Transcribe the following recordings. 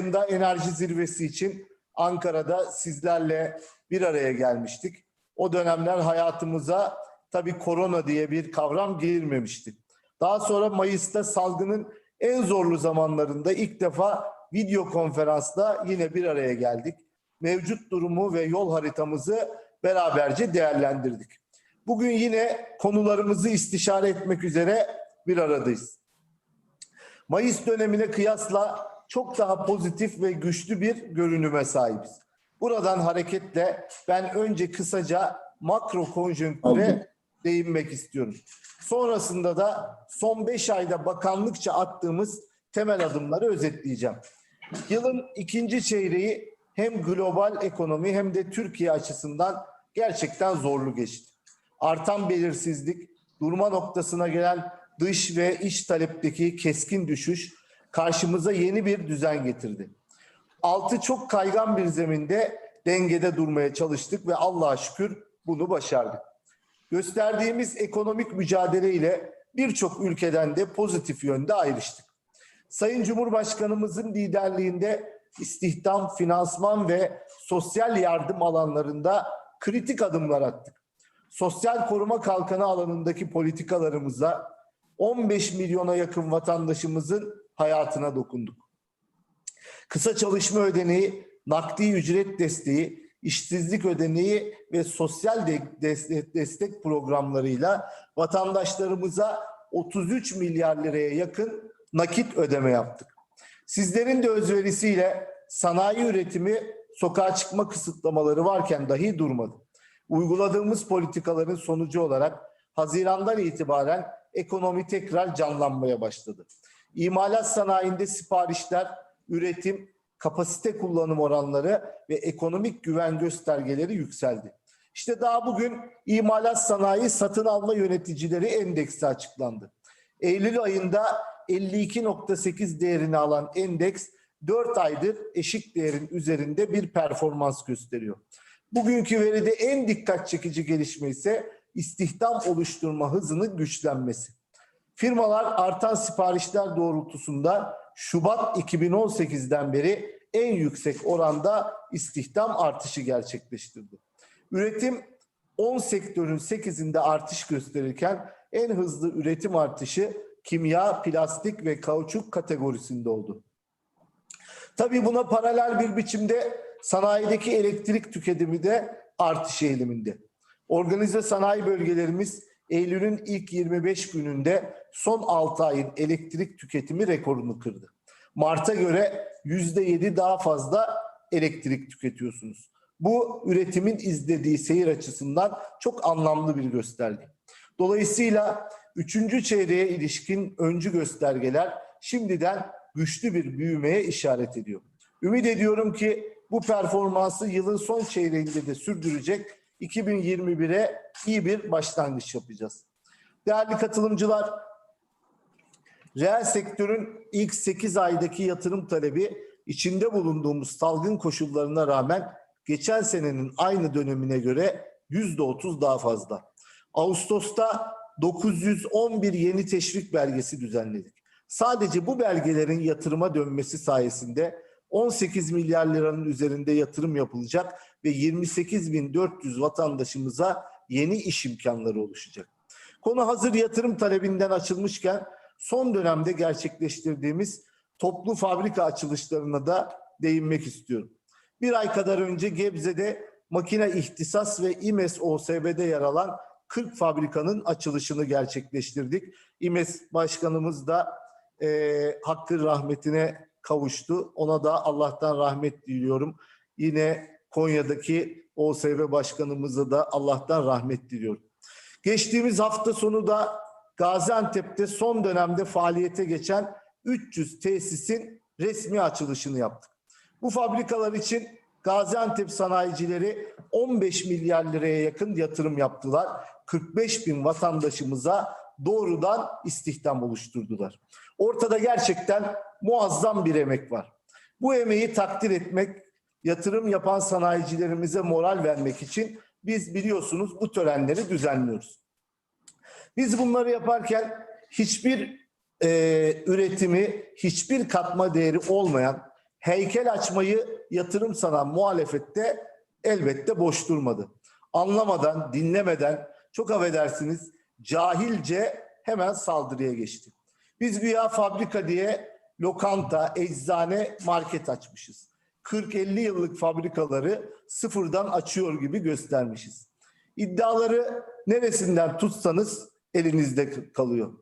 ayında enerji zirvesi için Ankara'da sizlerle bir araya gelmiştik. O dönemler hayatımıza tabii korona diye bir kavram girmemişti. Daha sonra Mayıs'ta salgının en zorlu zamanlarında ilk defa video konferansla yine bir araya geldik. Mevcut durumu ve yol haritamızı beraberce değerlendirdik. Bugün yine konularımızı istişare etmek üzere bir aradayız. Mayıs dönemine kıyasla çok daha pozitif ve güçlü bir görünüme sahibiz. Buradan hareketle ben önce kısaca makro konjonktüre değinmek istiyorum. Sonrasında da son 5 ayda bakanlıkça attığımız temel adımları özetleyeceğim. Yılın ikinci çeyreği hem global ekonomi hem de Türkiye açısından gerçekten zorlu geçti. Artan belirsizlik, durma noktasına gelen dış ve iç talepteki keskin düşüş karşımıza yeni bir düzen getirdi. Altı çok kaygan bir zeminde dengede durmaya çalıştık ve Allah'a şükür bunu başardık. Gösterdiğimiz ekonomik mücadele ile birçok ülkeden de pozitif yönde ayrıştık. Sayın Cumhurbaşkanımızın liderliğinde istihdam, finansman ve sosyal yardım alanlarında kritik adımlar attık. Sosyal koruma kalkanı alanındaki politikalarımızla 15 milyona yakın vatandaşımızın hayatına dokunduk. Kısa çalışma ödeneği, nakdi ücret desteği, işsizlik ödeneği ve sosyal de- destek, destek programlarıyla vatandaşlarımıza 33 milyar liraya yakın nakit ödeme yaptık. Sizlerin de özverisiyle sanayi üretimi sokağa çıkma kısıtlamaları varken dahi durmadı. Uyguladığımız politikaların sonucu olarak Haziran'dan itibaren ekonomi tekrar canlanmaya başladı. İmalat sanayinde siparişler, üretim, kapasite kullanım oranları ve ekonomik güven göstergeleri yükseldi. İşte daha bugün imalat sanayi satın alma yöneticileri endeksi açıklandı. Eylül ayında 52.8 değerini alan endeks 4 aydır eşik değerin üzerinde bir performans gösteriyor. Bugünkü veride en dikkat çekici gelişme ise istihdam oluşturma hızının güçlenmesi. Firmalar artan siparişler doğrultusunda Şubat 2018'den beri en yüksek oranda istihdam artışı gerçekleştirdi. Üretim 10 sektörün 8'inde artış gösterirken en hızlı üretim artışı kimya, plastik ve kauçuk kategorisinde oldu. Tabii buna paralel bir biçimde sanayideki elektrik tüketimi de artış eğiliminde. Organize sanayi bölgelerimiz Eylül'ün ilk 25 gününde son 6 ayın elektrik tüketimi rekorunu kırdı. Mart'a göre %7 daha fazla elektrik tüketiyorsunuz. Bu üretimin izlediği seyir açısından çok anlamlı bir gösterge. Dolayısıyla üçüncü çeyreğe ilişkin öncü göstergeler şimdiden güçlü bir büyümeye işaret ediyor. Ümit ediyorum ki bu performansı yılın son çeyreğinde de sürdürecek 2021'e iyi bir başlangıç yapacağız. Değerli katılımcılar, reel sektörün ilk 8 aydaki yatırım talebi içinde bulunduğumuz salgın koşullarına rağmen geçen senenin aynı dönemine göre %30 daha fazla. Ağustos'ta 911 yeni teşvik belgesi düzenledik. Sadece bu belgelerin yatırıma dönmesi sayesinde 18 milyar liranın üzerinde yatırım yapılacak ve 28.400 vatandaşımıza yeni iş imkanları oluşacak. Konu hazır yatırım talebinden açılmışken son dönemde gerçekleştirdiğimiz toplu fabrika açılışlarına da değinmek istiyorum. Bir ay kadar önce Gebze'de makine ihtisas ve İMES OSB'de yer alan 40 fabrikanın açılışını gerçekleştirdik. İMES Başkanımız da e, hakkı rahmetine kavuştu. Ona da Allah'tan rahmet diliyorum. Yine Konya'daki OSB Başkanımıza da Allah'tan rahmet diliyorum. Geçtiğimiz hafta sonu da Gaziantep'te son dönemde faaliyete geçen 300 tesisin resmi açılışını yaptık. Bu fabrikalar için Gaziantep sanayicileri 15 milyar liraya yakın yatırım yaptılar. 45 bin vatandaşımıza doğrudan istihdam oluşturdular. Ortada gerçekten muazzam bir emek var. Bu emeği takdir etmek, yatırım yapan sanayicilerimize moral vermek için biz biliyorsunuz bu törenleri düzenliyoruz. Biz bunları yaparken hiçbir e, üretimi, hiçbir katma değeri olmayan heykel açmayı yatırım sanan muhalefette elbette boş durmadı. Anlamadan, dinlemeden, çok affedersiniz cahilce hemen saldırıya geçti. Biz güya fabrika diye lokanta, eczane, market açmışız. 40-50 yıllık fabrikaları sıfırdan açıyor gibi göstermişiz. İddiaları neresinden tutsanız elinizde kalıyor.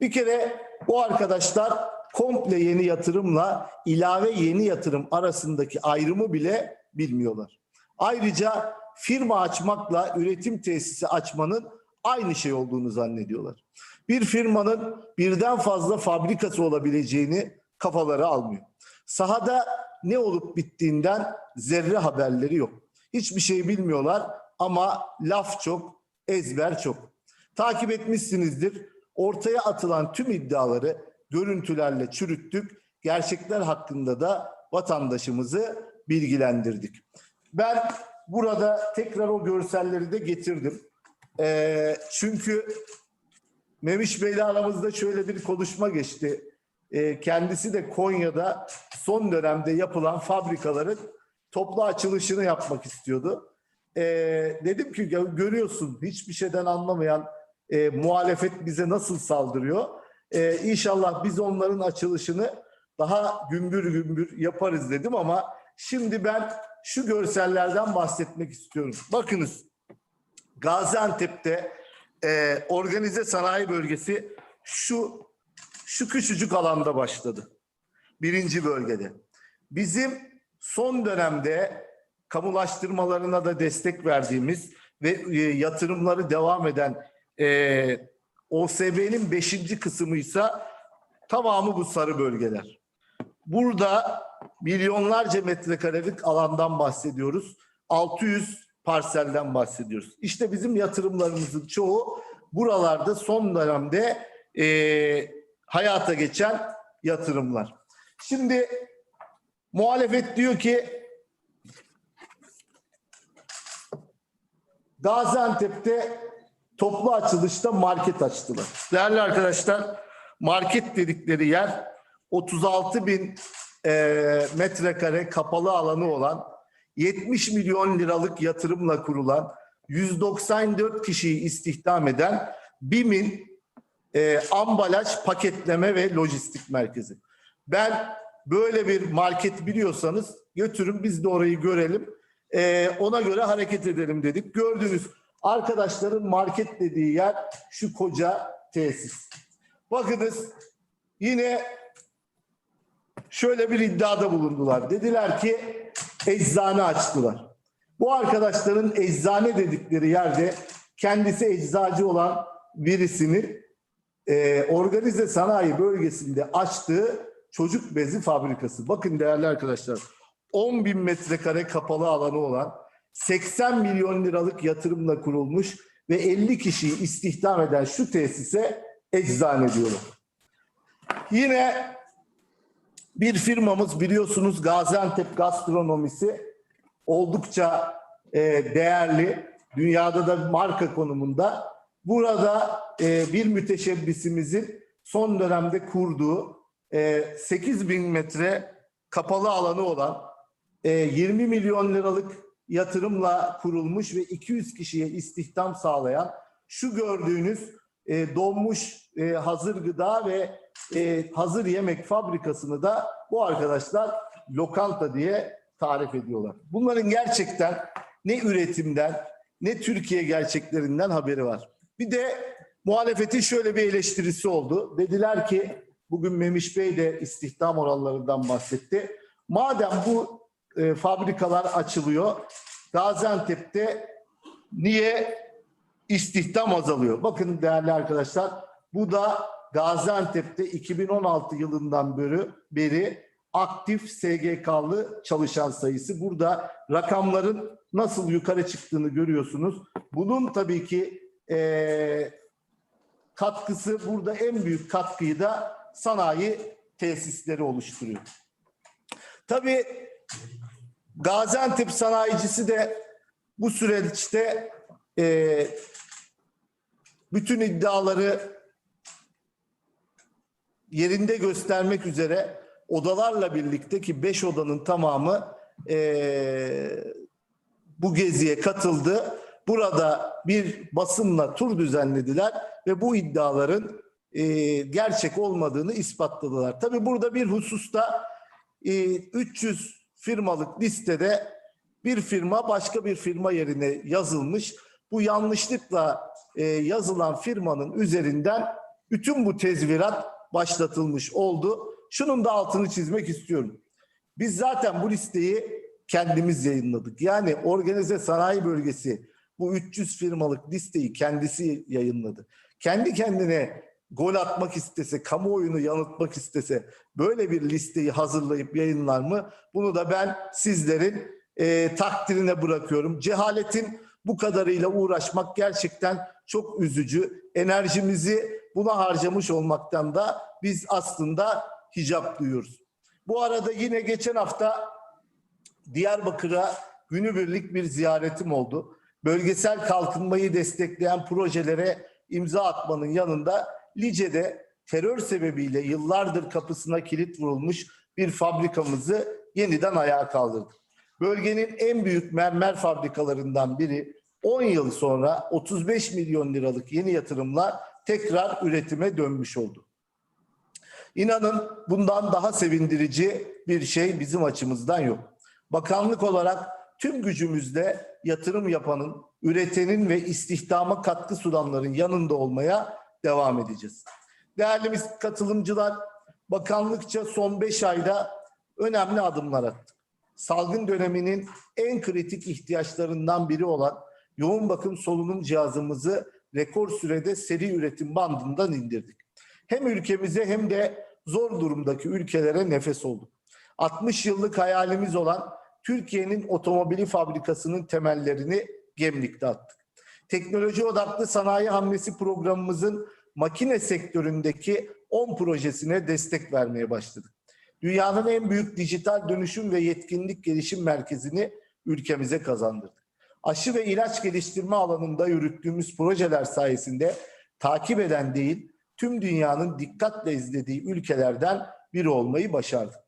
Bir kere bu arkadaşlar komple yeni yatırımla ilave yeni yatırım arasındaki ayrımı bile bilmiyorlar. Ayrıca firma açmakla üretim tesisi açmanın aynı şey olduğunu zannediyorlar. Bir firmanın birden fazla fabrikası olabileceğini kafaları almıyor. Sahada ne olup bittiğinden zerre haberleri yok. Hiçbir şey bilmiyorlar ama laf çok, ezber çok. Takip etmişsinizdir. Ortaya atılan tüm iddiaları görüntülerle çürüttük. Gerçekler hakkında da vatandaşımızı bilgilendirdik. Ben burada tekrar o görselleri de getirdim. Ee, çünkü Memiş Bey'le aramızda şöyle bir konuşma geçti. Ee, kendisi de Konya'da son dönemde yapılan fabrikaların toplu açılışını yapmak istiyordu. Ee, dedim ki "Ya görüyorsun hiçbir şeyden anlamayan e, muhalefet bize nasıl saldırıyor. Ee, inşallah biz onların açılışını daha gümbür gümbür yaparız dedim ama şimdi ben şu görsellerden bahsetmek istiyorum. Bakınız Gaziantep'te e, organize sanayi bölgesi şu şu küçücük alanda başladı. Birinci bölgede. Bizim son dönemde kamulaştırmalarına da destek verdiğimiz ve e, yatırımları devam eden e, OSB'nin beşinci kısmıysa tamamı bu sarı bölgeler. Burada milyonlarca metrekarelik alandan bahsediyoruz. 600 parselden bahsediyoruz. İşte bizim yatırımlarımızın çoğu buralarda son dönemde e, hayata geçen yatırımlar. Şimdi muhalefet diyor ki Gaziantep'te toplu açılışta market açtılar. Değerli arkadaşlar market dedikleri yer 36 bin e, metrekare kapalı alanı olan 70 milyon liralık yatırımla kurulan 194 kişiyi istihdam eden BİM'in e, ambalaj, paketleme ve lojistik merkezi. Ben böyle bir market biliyorsanız götürün biz de orayı görelim. E, ona göre hareket edelim dedik. Gördünüz arkadaşların market dediği yer şu koca tesis. Bakınız yine şöyle bir iddiada bulundular. Dediler ki eczane açtılar. Bu arkadaşların eczane dedikleri yerde kendisi eczacı olan birisinin e, organize sanayi bölgesinde açtığı çocuk bezi fabrikası. Bakın değerli arkadaşlar 10 bin metrekare kapalı alanı olan 80 milyon liralık yatırımla kurulmuş ve 50 kişiyi istihdam eden şu tesise eczane diyorlar. Yine bir firmamız biliyorsunuz Gaziantep gastronomisi oldukça e, değerli. Dünyada da marka konumunda. Burada e, bir müteşebbisimizin son dönemde kurduğu e, 8 bin metre kapalı alanı olan e, 20 milyon liralık yatırımla kurulmuş ve 200 kişiye istihdam sağlayan şu gördüğünüz e, donmuş e, hazır gıda ve e, hazır yemek fabrikasını da bu arkadaşlar lokanta diye tarif ediyorlar. Bunların gerçekten ne üretimden ne Türkiye gerçeklerinden haberi var. Bir de muhalefetin şöyle bir eleştirisi oldu. Dediler ki bugün Memiş Bey de istihdam oranlarından bahsetti. Madem bu e, fabrikalar açılıyor Gaziantep'te niye istihdam azalıyor? Bakın değerli arkadaşlar bu da Gaziantep'te 2016 yılından beri, beri aktif SGK'lı çalışan sayısı. Burada rakamların nasıl yukarı çıktığını görüyorsunuz. Bunun tabii ki eee, katkısı burada en büyük katkıyı da sanayi tesisleri oluşturuyor. Tabii Gaziantep sanayicisi de bu süreçte eee, bütün iddiaları yerinde göstermek üzere odalarla birlikte ki 5 odanın tamamı eee, bu geziye katıldı. Burada bir basınla tur düzenlediler ve bu iddiaların eee, gerçek olmadığını ispatladılar. Tabii burada bir hususta eee, 300 firmalık listede bir firma başka bir firma yerine yazılmış. Bu yanlışlıkla eee, yazılan firmanın üzerinden bütün bu tezvirat başlatılmış oldu. Şunun da altını çizmek istiyorum. Biz zaten bu listeyi kendimiz yayınladık. Yani organize sanayi bölgesi bu 300 firmalık listeyi kendisi yayınladı. Kendi kendine gol atmak istese, kamuoyunu yanıltmak istese böyle bir listeyi hazırlayıp yayınlar mı? Bunu da ben sizlerin e, takdirine bırakıyorum. Cehaletin bu kadarıyla uğraşmak gerçekten çok üzücü. Enerjimizi buna harcamış olmaktan da biz aslında hicap duyuyoruz. Bu arada yine geçen hafta Diyarbakır'a günübirlik bir ziyaretim oldu. Bölgesel kalkınmayı destekleyen projelere imza atmanın yanında Lice'de terör sebebiyle yıllardır kapısına kilit vurulmuş bir fabrikamızı yeniden ayağa kaldırdık. Bölgenin en büyük mermer fabrikalarından biri 10 yıl sonra 35 milyon liralık yeni yatırımla tekrar üretime dönmüş oldu. İnanın bundan daha sevindirici bir şey bizim açımızdan yok. Bakanlık olarak tüm gücümüzle yatırım yapanın, üretenin ve istihdama katkı sunanların yanında olmaya devam edeceğiz. Değerli katılımcılar, bakanlıkça son 5 ayda önemli adımlar attık. Salgın döneminin en kritik ihtiyaçlarından biri olan yoğun bakım solunum cihazımızı rekor sürede seri üretim bandından indirdik. Hem ülkemize hem de zor durumdaki ülkelere nefes olduk. 60 yıllık hayalimiz olan Türkiye'nin otomobili fabrikasının temellerini Gemlik'te attık. Teknoloji odaklı sanayi hamlesi programımızın makine sektöründeki 10 projesine destek vermeye başladık. Dünyanın en büyük dijital dönüşüm ve yetkinlik gelişim merkezini ülkemize kazandırdık. Aşı ve ilaç geliştirme alanında yürüttüğümüz projeler sayesinde takip eden değil, tüm dünyanın dikkatle izlediği ülkelerden biri olmayı başardık.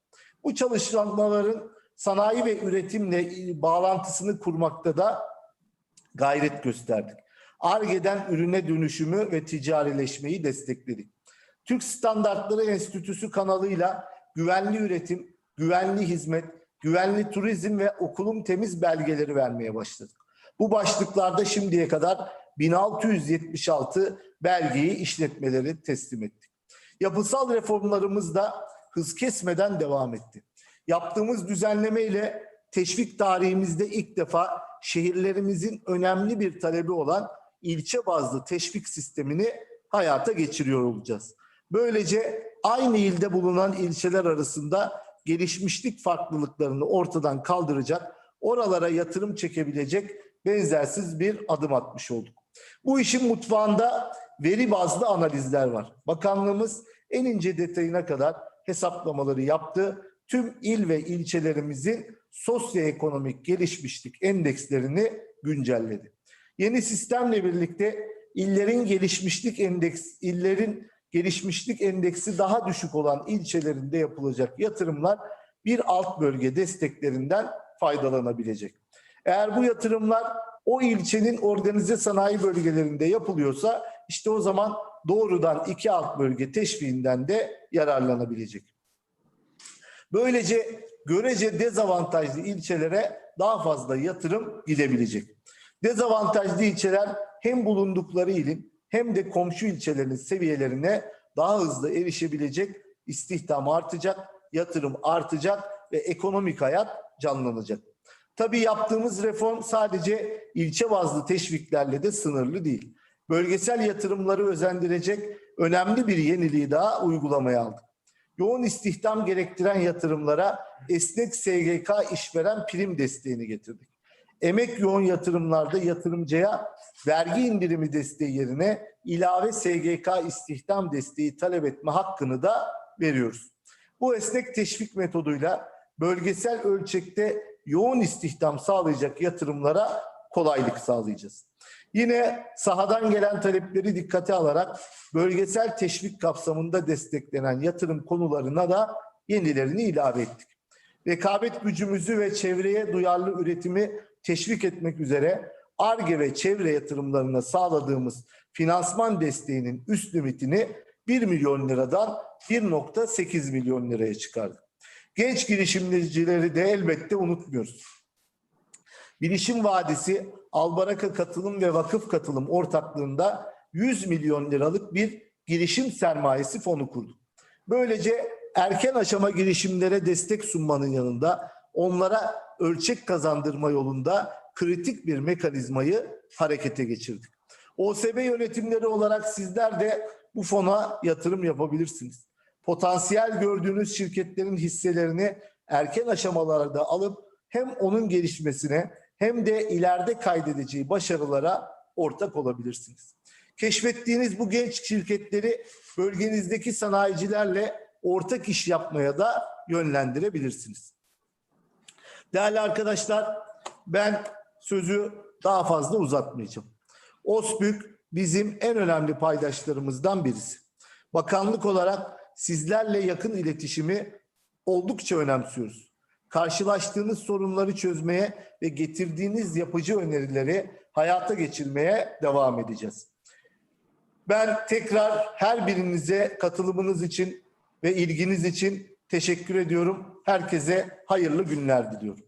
Bu çalışmaların sanayi ve üretimle bağlantısını kurmakta da gayret gösterdik. ARGE'den ürüne dönüşümü ve ticarileşmeyi destekledik. Türk Standartları Enstitüsü kanalıyla güvenli üretim, güvenli hizmet, güvenli turizm ve okulum temiz belgeleri vermeye başladık. Bu başlıklarda şimdiye kadar 1676 belgeyi işletmeleri teslim ettik. Yapısal reformlarımız da hız kesmeden devam etti. Yaptığımız düzenleme ile teşvik tarihimizde ilk defa şehirlerimizin önemli bir talebi olan ilçe bazlı teşvik sistemini hayata geçiriyor olacağız. Böylece aynı ilde bulunan ilçeler arasında gelişmişlik farklılıklarını ortadan kaldıracak, oralara yatırım çekebilecek benzersiz bir adım atmış olduk. Bu işin mutfağında veri bazlı analizler var. Bakanlığımız en ince detayına kadar hesaplamaları yaptı. Tüm il ve ilçelerimizin sosyoekonomik gelişmişlik endekslerini güncelledi. Yeni sistemle birlikte illerin gelişmişlik endeks illerin gelişmişlik endeksi daha düşük olan ilçelerinde yapılacak yatırımlar bir alt bölge desteklerinden faydalanabilecek. Eğer bu yatırımlar o ilçenin organize sanayi bölgelerinde yapılıyorsa işte o zaman doğrudan iki alt bölge teşviğinden de yararlanabilecek. Böylece görece dezavantajlı ilçelere daha fazla yatırım gidebilecek. Dezavantajlı ilçeler hem bulundukları ilin hem de komşu ilçelerin seviyelerine daha hızlı erişebilecek, istihdam artacak, yatırım artacak ve ekonomik hayat canlanacak. Tabii yaptığımız reform sadece ilçe bazlı teşviklerle de sınırlı değil. Bölgesel yatırımları özendirecek önemli bir yeniliği daha uygulamaya aldık. Yoğun istihdam gerektiren yatırımlara esnek SGK işveren prim desteğini getirdik. Emek yoğun yatırımlarda yatırımcıya vergi indirimi desteği yerine ilave SGK istihdam desteği talep etme hakkını da veriyoruz. Bu esnek teşvik metoduyla bölgesel ölçekte yoğun istihdam sağlayacak yatırımlara kolaylık sağlayacağız. Yine sahadan gelen talepleri dikkate alarak bölgesel teşvik kapsamında desteklenen yatırım konularına da yenilerini ilave ettik. Rekabet gücümüzü ve çevreye duyarlı üretimi teşvik etmek üzere ARGE ve çevre yatırımlarına sağladığımız finansman desteğinin üst limitini 1 milyon liradan 1.8 milyon liraya çıkardık. Genç girişimcileri de elbette unutmuyoruz. Bilişim Vadisi Albaraka Katılım ve Vakıf Katılım ortaklığında 100 milyon liralık bir girişim sermayesi fonu kurduk. Böylece erken aşama girişimlere destek sunmanın yanında onlara ölçek kazandırma yolunda kritik bir mekanizmayı harekete geçirdik. OSB yönetimleri olarak sizler de bu fona yatırım yapabilirsiniz. Potansiyel gördüğünüz şirketlerin hisselerini erken aşamalarda alıp hem onun gelişmesine hem de ileride kaydedeceği başarılara ortak olabilirsiniz. Keşfettiğiniz bu genç şirketleri bölgenizdeki sanayicilerle ortak iş yapmaya da yönlendirebilirsiniz. Değerli arkadaşlar, ben sözü daha fazla uzatmayacağım. OSBÜK bizim en önemli paydaşlarımızdan birisi. Bakanlık olarak sizlerle yakın iletişimi oldukça önemsiyoruz. Karşılaştığınız sorunları çözmeye ve getirdiğiniz yapıcı önerileri hayata geçirmeye devam edeceğiz. Ben tekrar her birinize katılımınız için ve ilginiz için teşekkür ediyorum. Herkese hayırlı günler diliyorum.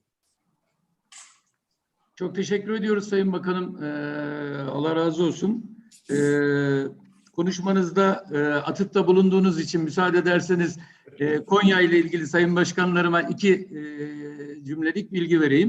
Çok teşekkür ediyoruz Sayın Bakanım. Ee, Allah razı olsun. Ee, konuşmanızda e, atıfta bulunduğunuz için müsaade ederseniz e, Konya ile ilgili Sayın Başkanlarıma iki e, cümlelik bilgi vereyim.